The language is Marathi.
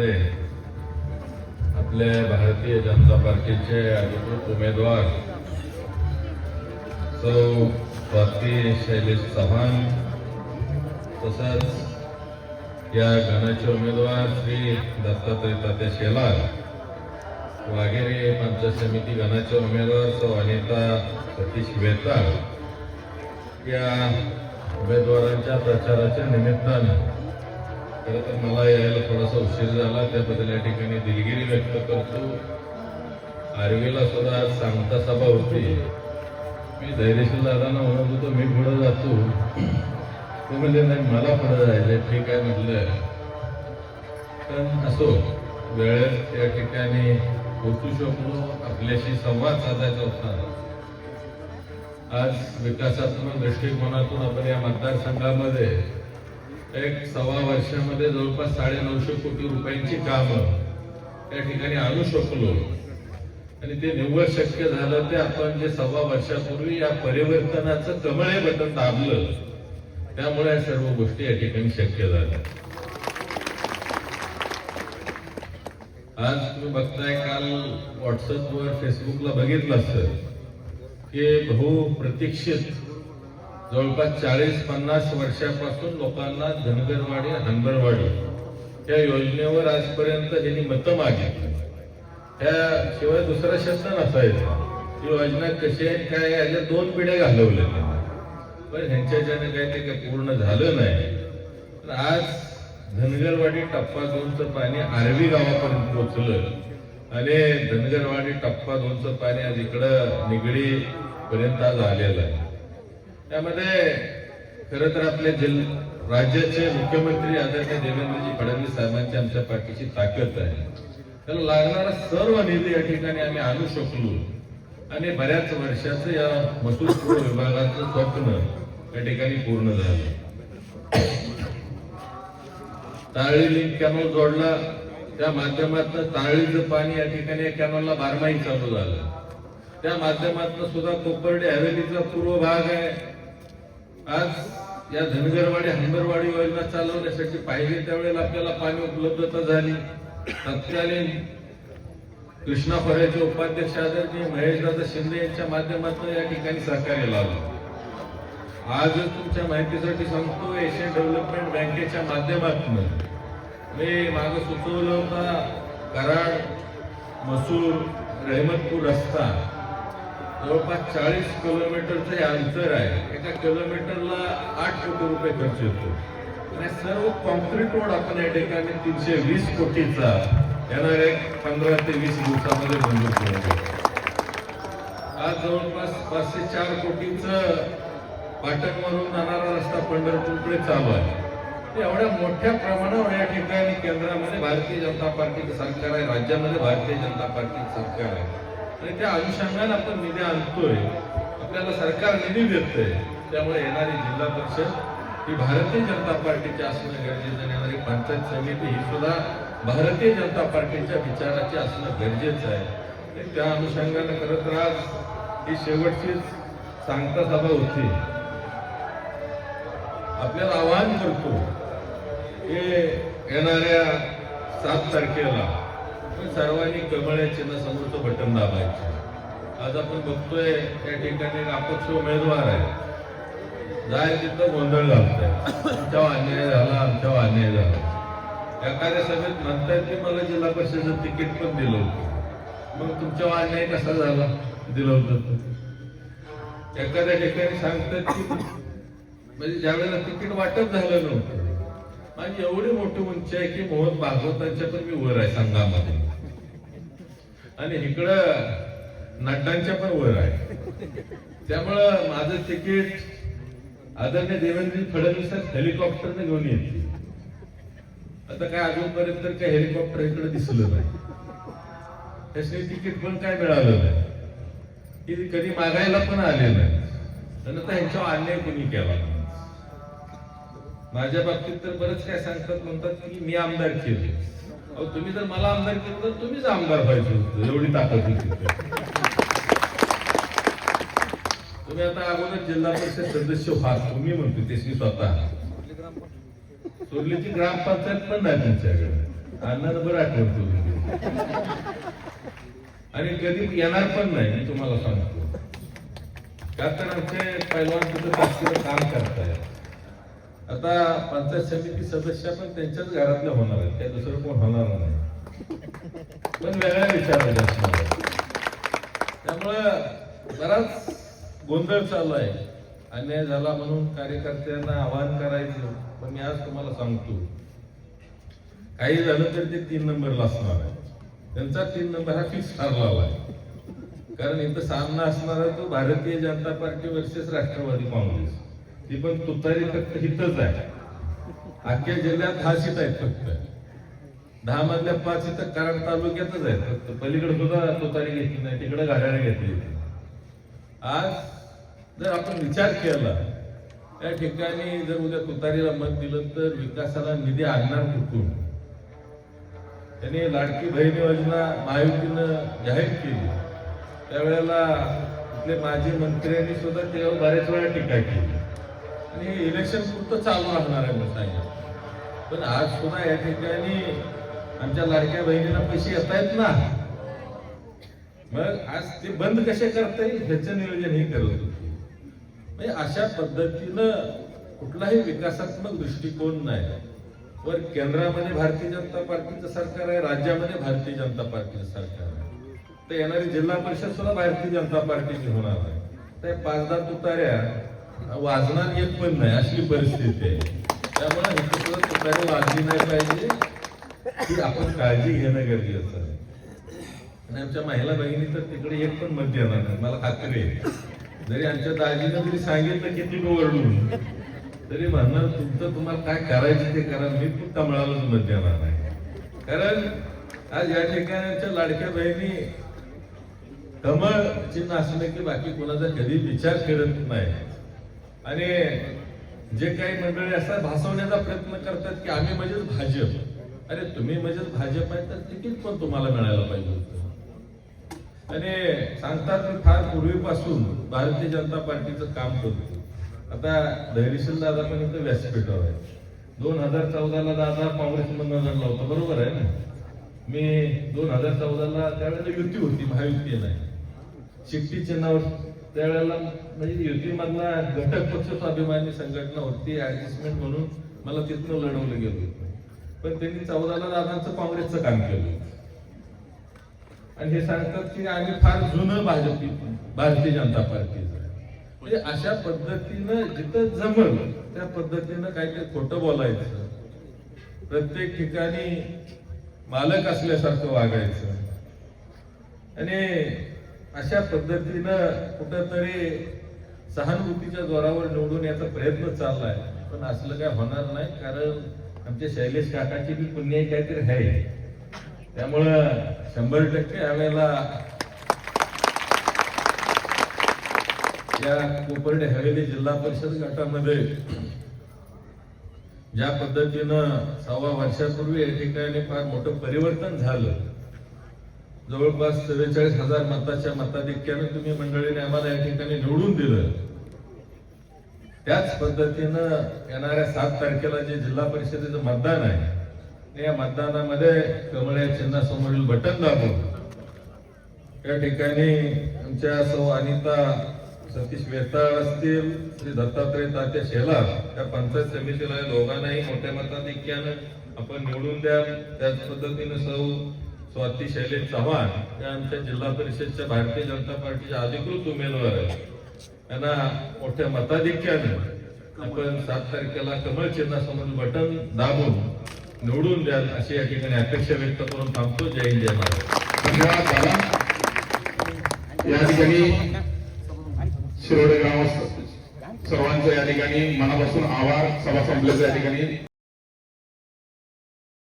मध्ये आपल्या भारतीय जनता पार्टीचे अधिकृत उमेदवार सौ स्वाती शैलेश चव्हाण तसंच या गणाचे उमेदवार श्री दत्तात्रय तात्या शेलार वाघेरे पंचायत समिती गणाचे उमेदवार सौ अनिता सतीश वेताळ या उमेदवारांच्या प्रचाराच्या निमित्तानं खरं तर मला यायला थोडासा उशीर झाला. त्याबद्दल या ठिकाणी दिलगिरी व्यक्त करतो. आर्वीला सुद्धा आज सांगता सभा होती. मी धैर्यशील दादांना म्हणत होतो मी पुढे जातो. ते म्हणजे नाही मला पुढं जायचं ठीक आहे म्हटलं. पण असो वेळेत त्या ठिकाणी पोचू शकलो. आपल्याशी संवाद साधायचा होता. आज विकासात्मक दृष्टिकोनातून आपण या मतदारसंघामध्ये एक सव्वा वर्षामध्ये जवळपास साडे नऊशे कोटी रुपयांची कामं त्या ठिकाणी आणू शकलो. आणि ते निव्वळ शक्य झालं ते आपण जे सव्वा वर्षापूर्वी या परिवर्तनाचं कमळ बटन दाबलं त्यामुळे या सर्व गोष्टी या ठिकाणी शक्य झाल्या. आज तुम्ही बघताय काल व्हॉट्सअपवर फेसबुकला बघितलं असतं की बहु प्रतीक्षित जवळपास चाळीस पन्नास वर्षापासून लोकांना धनगरवाडी हनगरवाडी या योजनेवर आजपर्यंत ज्यांनी मतं मागितली. त्याशिवाय दुसरा शब्द नसायचा ही योजना कशी आहे काय याच्या दोन पिढ्या घालवल्या पण ह्यांच्याच्याने काही ते काही पूर्ण झालं नाही. तर आज धनगरवाडी टप्पा दोनचं पाणी आरवी गावापर्यंत पोहोचलं आणि धनगरवाडी टप्पा दोनचं पाणी आज इकडं निगडी पर्यंत आज आलेलं आहे. त्यामध्ये खरं तर आपले जिल राज्याचे मुख्यमंत्री आदरणीय देवेंद्रजी फडणवीस साहेबांची आमच्या पाठीची ताकद आहे. त्याला लागणारा सर्व निधी या ठिकाणी आम्ही आणू शकलो. आणि बऱ्याच वर्षाचं या महसूल पूर्व विभागाचं स्वप्न या ठिकाणी पूर्ण झालं. ताळी लिंक कॅनॉल जोडला. त्या माध्यमातून ताळीचं पाणी या ठिकाणी या कॅनॉलला बारमाही चालू झालं. त्या माध्यमातून सुद्धा कोपर्डे हवेलीचा पूर्व भाग आहे. आज या धनगरवाडी हंबरवाडी योजना चालवण्यासाठी पाहिजे त्यावेळेला आपल्याला पाणी उपलब्धता झाली. तत्कालीन कृष्णा खोऱ्याचे उपाध्यक्ष आदरणीय महेशदादा शिंदे यांच्या माध्यमातून या ठिकाणी सहकार्य लावलं आज तुमच्या माहितीसाठी सांगतो एशियन डेव्हलपमेंट बँकेच्या माध्यमातून मी माग सुचवलं होता कराड मसूर रहमतपूर रस्ता. जवळपास चाळीस किलोमीटरचं हे अंतर आहे. एका किलोमीटरला आठ कोटी रुपये खर्च येतो. आणि सर्व कॉन्क्रीट रोड आपण या ठिकाणी तीनशे वीस कोटीचा येणार एक पंधरा ते वीस दिवसामध्ये मंजूर करून आज जवळपास पाचशे चार कोटीचं पाटणवरून जाणारा रस्ता पंढरपूरकडे चालू आहे. ते एवढ्या मोठ्या प्रमाणावर या ठिकाणी केंद्रामध्ये भारतीय जनता पार्टीचं सरकार आहे. राज्यामध्ये भारतीय जनता पार्टीचं सरकार आहे. आणि त्या अनुषंगाने आपण निधी आणतोय. आपल्याला सरकार निधी देतोय. त्यामुळे येणारी जिल्हा परिषद ही भारतीय जनता पार्टीची असणं गरजेचं येणारी पंचायत समिती ही सुद्धा भारतीय जनता पार्टीच्या विचाराची असणं गरजेचं आहे. त्या अनुषंगाने खरं तर आज ही शेवटचीच सांगता सभा होती. आपल्याला आवाहन करतो हे येणाऱ्या सात तारखेला सर्वांनी कमळ्याचे ना समोरचं बटन दाबायचं. आज आपण बघतोय त्या ठिकाणी अपक्ष उमेदवार आहे. जाय तिथं गोंधळ घालतोय. आमच्यावर अन्याय झाला आमच्यावर अन्याय झाला. एखाद्या सभेत म्हणतायत की मला जिल्हा परिषदेचं तिकीट पण दिलं होतं. मग तुमच्यावर अन्याय कसा झाला? दिलं होतं. एखाद्या ठिकाणी सांगतात की म्हणजे ज्यावेळेला तिकीट वाटप झालं नव्हतं माझी एवढी मोठी उंची आहे की मोहन भागवतांच्या पण मी वर आहे संघामध्ये. आणि इकडं नड्डांच्या पण वर आहे. त्यामुळं माझं तिकीट आदरणीय देवेंद्र फडणवीसात हेलिकॉप्टरने घेऊन येते आता काय अजूनपर्यंत तर काय हेलिकॉप्टर इकडे दिसलं नाही. त्यासाठी तिकीट पण काय मिळालं नाही. कधी मागायला पण आले नाही. आणि आता ह्यांच्यावर अन्याय कोणी केला? माझ्या बाबतीत तर बरंच काय सांगतात म्हणतात की मी आमदार केले. अहो तुम्ही जर मला आमदार केलं तर तुम्हीच आमदार पाहिजे होतं. एवढी ताकद होती. तुम्ही आता अगोदर जिल्हा परिषद सदस्य व्हा तुम्ही म्हणतो ते मी स्वतः. सोडलीची ग्रामपंचायत पण नाही तुमच्याकडे. आणणार बरं आठवतो आणि कधी येणार पण नाही मी तुम्हाला सांगतो. का तर आमचे पैलवान तिथं काम करतायत. आता पंचायत समिती सदस्य पण त्यांच्याच घरातल्या होणार आहेत. त्या दुसरं कोण होणार नाही. पण वेगळ्या विचारायचे असणार त्यामुळं बराच गोंधळ चालू आहे. अन्याय झाला म्हणून कार्यकर्त्यांना आवाहन करायचं पण मी आज तुम्हाला सांगतो. काही झालं तर ते तीन नंबरला असणार आहे. त्यांचा तीन नंबर हा फिक्स ठरलेला आहे. कारण इथं सामना असणारा तो भारतीय जनता पार्टी वर्सेस राष्ट्रवादी काँग्रेस. ती पण तुतारी फक्त हितच आहे. अख्ख्या जिल्ह्यात हा शीत आहेत फक्त. दहा मधल्या पाच इथं कराड तालुक्यातच आहेत. फक्त पलीकडे सुद्धा तुतारी घेतली नाही तिकडे गाड्या घेतली आज जर आपण विचार केला त्या ठिकाणी जर उद्या तुतारीला मत दिलं तर विकासाला निधी आणणार कुठून? त्यांनी लाडकी बहीण योजना महायुतीनं जाहीर केली. त्यावेळेला आपले माजी मंत्र्यांनी सुद्धा त्यावर बऱ्याच वेळा टीका केली. आणि इलेक्शन पुरतं चालू राहणार आहे म्हणता सांगितलं. पण आज सुद्धा या ठिकाणी आमच्या लाडक्या बहिणीला पैसे येत आहेत ना. मग आज ते बंद कसे करता येईल ह्याचं नियोजन हे करत होते म्हणजे अशा पद्धतीनं कुठलाही विकासात्मक दृष्टिकोन नाही. वर केंद्रामध्ये भारतीय जनता पार्टीचं सरकार आहे राज्यामध्ये भारतीय जनता पार्टीचं सरकार आहे. तर येणारी जिल्हा परिषद सुद्धा भारतीय जनता पार्टीची होणार आहे. त्या पाच दहा तुताऱ्या वाजणार येत पण नाही अशी परिस्थिती आहे. त्यामुळे इथे वाजली नाही पाहिजे. की आपण काळजी घेणं गरजेचं आहे. आणि आमच्या महिला बहिणी तर तिकडे एक पण मत देणार नाही. मला खात्री आहे. जरी आमच्या दाजीनं जरी सांगितलं किती ओरडून. तरी म्हणणार तुमचं तुम्हाला काय करायचं ते करा. मी तू तमळालाच मत देणार नाही. कारण आज या ठिकाणच्या लाडक्या बहिणी कमळ चिन्ह असलं की बाकी कोणाचा कधी विचार करत नाही. आणि जे काही मंडळी असतात भासवण्याचा प्रयत्न करतात की आम्ही म्हणजेच भाजप. अरे तुम्ही म्हणजेच भाजप आहे तर तिकीट पण तुम्हाला मिळायला पाहिजे होतं. आणि सांगतात मी फार पूर्वीपासून भारतीय जनता पार्टीचं काम करतो. आता धैर्यशील दादा पण इथं व्यासपीठावर आहे दोन हजार चौदाला दादा काँग्रेसमधनं लढला होता बरोबर आहे ना? मी दोन हजार चौदाला त्यावेळेला युती होती महायुती नाही शिट्टी चिन्हावर त्यावेळेला म्हणजे युतीमधला घटक पक्ष स्वाभिमानी संघटना होती ऍडजस्टमेंट म्हणून मला तिथनं लढवलं गेलं. पण त्यांनी चौदाला दादांचं काँग्रेसचं काम केलं. आणि हे सांगतात की आम्ही फार जुनं भाजप भारतीय जनता पार्टीचं म्हणजे अशा पद्धतीनं जिथं जमल त्या पद्धतीनं काहीतरी खोटं बोलायचं. प्रत्येक ठिकाणी मालक असल्यासारखं वागायचं. आणि अशा पद्धतीनं कुठंतरी सहानुभूतीच्या जोरावर निवडून याचा प्रयत्न चाललाय. पण असलं काय होणार नाही कारण आमच्या शैलेश काकाची बी पुण्याई काहीतरी आहे. त्यामुळं शंभर टक्के आम्हाला या कोपर्डे हवेली जिल्हा परिषद गटामध्ये ज्या पद्धतीनं सव्वा वर्षापूर्वी या ठिकाणी फार मोठं परिवर्तन झालं जवळपास चव्वेचाळीस हजार मताच्या मताधिक्यानं तुम्ही मंडळीने आम्हाला या ठिकाणी निवडून दिलं. त्याच पद्धतीनं येणाऱ्या सात तारखेला जे जिल्हा परिषदेचं मतदान आहे या मतदानामध्ये कमळ्या चिन्हासमोरील बटन दाबून या ठिकाणी आमच्या सौ अनिता सतीश वेताळ असतील श्री दत्तात्रय तात्या शेला या पंचायत समितीला दोघांनाही मोठ्या मताधिक्यानं आपण निवडून द्या त्याच पद्धतीनं सौ स्वाती शैलेश चव्हाण या आमच्या जिल्हा परिषदच्या भारतीय जनता पार्टीच्या अधिकृत उमेदवार आहेत. त्यांना मोठ्या मताधिक्यानं आपण सात तारखेला कमळ चिन्हासमोर बटन दाबून निवडून द्याल अशी या ठिकाणी अपेक्षा व्यक्त करून थांबतो. जय हिंद जय महाराज या ठिकाणी शिरोडे ग्रामस्थ सर्वांचं या ठिकाणी मनापासून आभार. सभा संपल्याचं या ठिकाणी